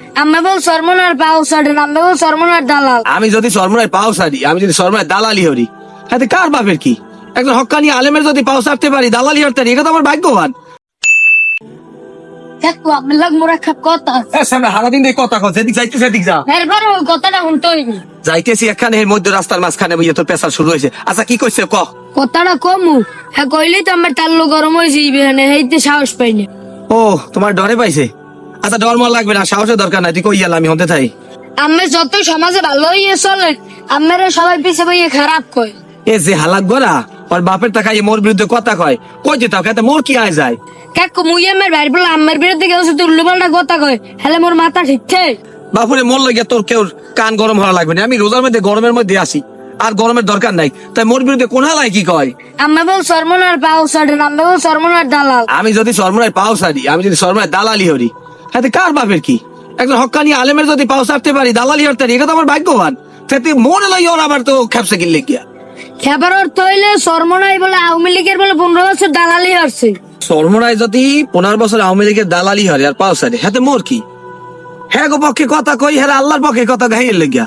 আমি বল সরমনার পাও সাডেন আমি বল সরমনার দালাল। আমি যদি সরমরায় পাও সারি আমি যদি সরমরায় দালালি হরি হাতে কার বাপের কি? একজন হক্কানি আলেমের যদি পাও সারতে পারি দালালি হরতে এটা তো আমার ভাগ্যবান। দেখো আমি লাগ মোরা খাপ কথা। সামনে সারাদিন দিয়ে কথা কর যেদিক যাইতে সেদিক যা। এরপর ওই কথাটা শুনতে যাইতেছি এখানে এর মধ্যে রাস্তার মাঝখানে বইয়ে তোর পেশা শুরু হয়েছে। আচ্ছা কি কইছে ক? কথাটা কমু। হ্যাঁ কইলেই তো আমার তাল্লু গরম হয়েছে ইবেনে হেইতে সাহস পাইনি। ও তোমার ডরে পাইছে? আচ্ছা ডর মর লাগবে না সাহসের দরকার নাই তুই কই আমি হতে থাই আমি যত সমাজে ভালো হইয়ে চলে আমার সবাই পিছে বইয়ে খারাপ কয়। এ যে হালাক গরা ওর বাপের টাকায় মোর বিরুদ্ধে কথা কয়। কই যেতাম খেতে মোর কি আয় যায়? কাকু মুই আমার ভাই বলে আমার বিরুদ্ধে গেছে তুই উল্লুপাল্টা কথা কয় হ্যালে মোর মাথা ঠিক থাকে বাপুরে মোর লাগিয়া তোর কেউ কান গরম হওয়া লাগবে না আমি রোজার মধ্যে গরমের মধ্যে আসি। আর গরমের দরকার নাই তাই মোর বিরুদ্ধে কোন হালাই কি কয়? আমি বল সরমনার পাও সাডেন আমি বল সরমনার দালাল। আমি যদি সরমরায় পাও সারি আমি যদি সরমরায় দালালি হরি হাতে কার বাপের কি? একজন হক্কানি আলেমের যদি পাও সারতে পারি দালালি হরতে পারি এটা তো আমার ভাগ্যবান। তাতে মনে লই ওর আবার তো খেপসে গিল্লে গিয়া। খেবার অর্থ হইলে সরমনাই বলে আওয়ামী লীগের বলে পনেরো বছর দালালি হচ্ছে সরমরায় যদি পনেরো বছর আওয়ামী লীগের দালালি হরে আর পাও সারি হাতে মোর কি? হ্যাঁ গো পক্ষে কথা কই হ্যাঁ আল্লাহর পক্ষে কথা হেই লেগিয়া।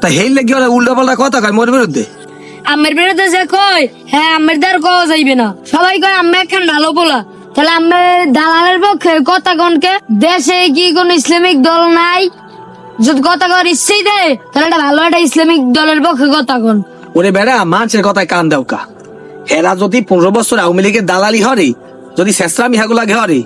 তা হেই লেগিয়া ওরা উল্টা পাল্টা কথা কয় মোর বিরুদ্ধে? আমার বিরুদ্ধে যে কয় হ্যাঁ আমার দ্বার কওয়া যাইবে না। সবাই কয় আমি এখন ভালো বলা তাহলে আমি দালালের পক্ষে কনকে দেশে কি কোন ইসলামিক দল নাই? যদি কর ইচ্ছেই দেয়, তাহলে একটা ভালো একটা ইসলামিক দলের পক্ষে কথা কন ওরে বেড়া, মানুষের কথায় কান দাও কা। হেরা যদি পনেরো বছর আওয়ামী লীগের দালালি হরে, যদি শেষরামি হাগু লাগে হরে,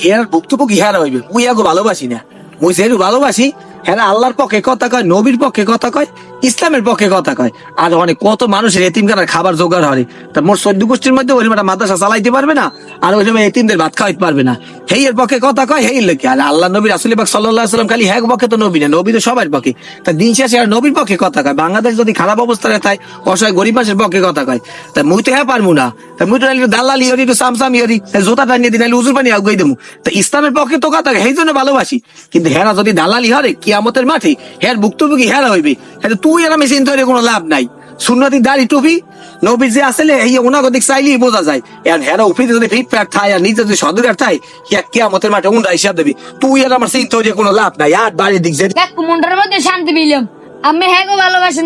হেরার ভুক্তভোগী হেরা হইবে। মুই হাগু ভালোবাসি না। মুই যেহেতু ভালোবাসি হেরা আল্লাহর পক্ষে কথা কয় নবীর পক্ষে কথা কয় ইসলামের পক্ষে কথা কয়। আর অনেক কত মানুষের এতিমখানার খাবার জোগাড় হরে তা মোর সদ্য গোষ্ঠীর মধ্যে ওই একটা মাদ্রাসা চালাইতে পারবে না আর ওই এতিমদের ভাত খাওয়াইতে পারবে না। হেই এর পক্ষে কথা কয় হেই লেখে। আর আল্লাহ নবী রাসুল পাক সাল্লাহ সাল্লাম খালি হ্যাক পক্ষে তো নবী না নবী তো সবার পক্ষে। তা দিন শেষে আর নবীর পক্ষে কথা কয়। বাংলাদেশ যদি খারাপ অবস্থায় থাকে অসহায় গরিব মানুষের পক্ষে কথা কয়। তা মুই তো হ্যাঁ পারব না। তা মুই তো দালালি হরি একটু সামসামি হরি জোতা টানিয়ে নাইলে উজুর পানি আগুয়াই দেবো। তা ইসলামের পক্ষে তো কথা কয়, সেই জন্য ভালোবাসি। কিন্তু হেরা যদি দালালি হরে কিয়ামতের মাঠে হ্যার ভুক্তভোগী হেরা হইবে। হ্যাঁ তুই আমি চিন্তা করে কোনো লাভ নাই। সুন্নতি দাড়ি টুপি, নবীর যে আসলে, এই ওনাগতিক চাইলেই বোঝা যায়। আর হেরা যদি ফিট প্যাট থায় আর নিজে যদি সদরের থায়, ইয়া মাঠে উন্ডা হিসাব দেবি। তুই আর আমার কোনো লাভ নাই। আর বাড়ির দিক যে মুন্ডার মধ্যে শান্তি পেলাম। আমি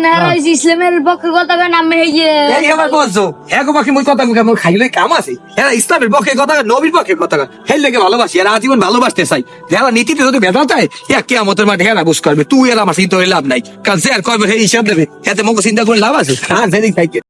না হ্যাঁ। হইছে ইসলামের পক্ষে কথা কেন আমি এই যে এই আবার বলছো গো বাকি মই কথা মুখে খাইলে কাম আছে? এরা ইসলামের পক্ষে কথা নবীর পক্ষে কথা। হেল লেগে ভালোবাসি এরা আজীবন ভালোবাসতে চাই। যারা নীতিতে যদি ভেদা চায় ইয়া কে মাঠে হেরা বুঝ করবে তুই আর আমার চিন্তা লাভ নাই। কারণ সে আর কয়বার এই হিসাব দেবে এতে মঙ্গ চিন্তা করে লাভ আছে। হ্যাঁ সেদিক থাকে